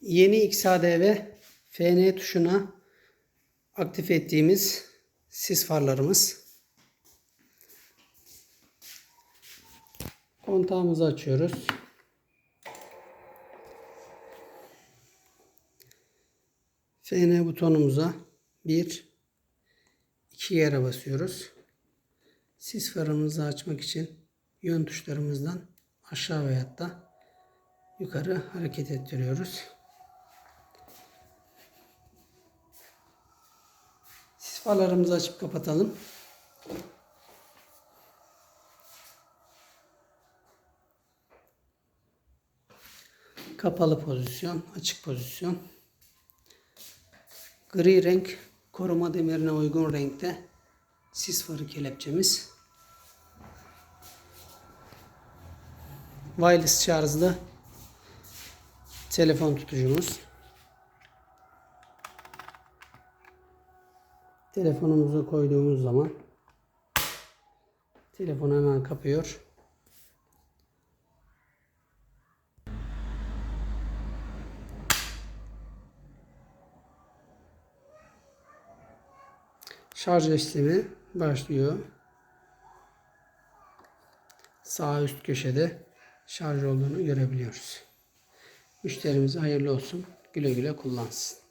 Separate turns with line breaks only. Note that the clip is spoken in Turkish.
Yeni XAD ve FN tuşuna aktif ettiğimiz sis farlarımız. Kontağımızı açıyoruz. FN butonumuza bir iki yere basıyoruz. Sis farımızı açmak için yön tuşlarımızdan aşağı veyahut da yukarı hareket ettiriyoruz. Sis farlarımızı açıp kapatalım. Kapalı pozisyon, açık pozisyon. Gri renk koruma demirine uygun renkte sis farı kelepçemiz. Wireless şarjlı telefon tutucumuz. Telefonumuza koyduğumuz zaman telefonu hemen kapıyor. Şarj işlemi başlıyor. Sağ üst köşede şarj olduğunu görebiliyoruz. Müşterimize hayırlı olsun. Güle güle kullansın.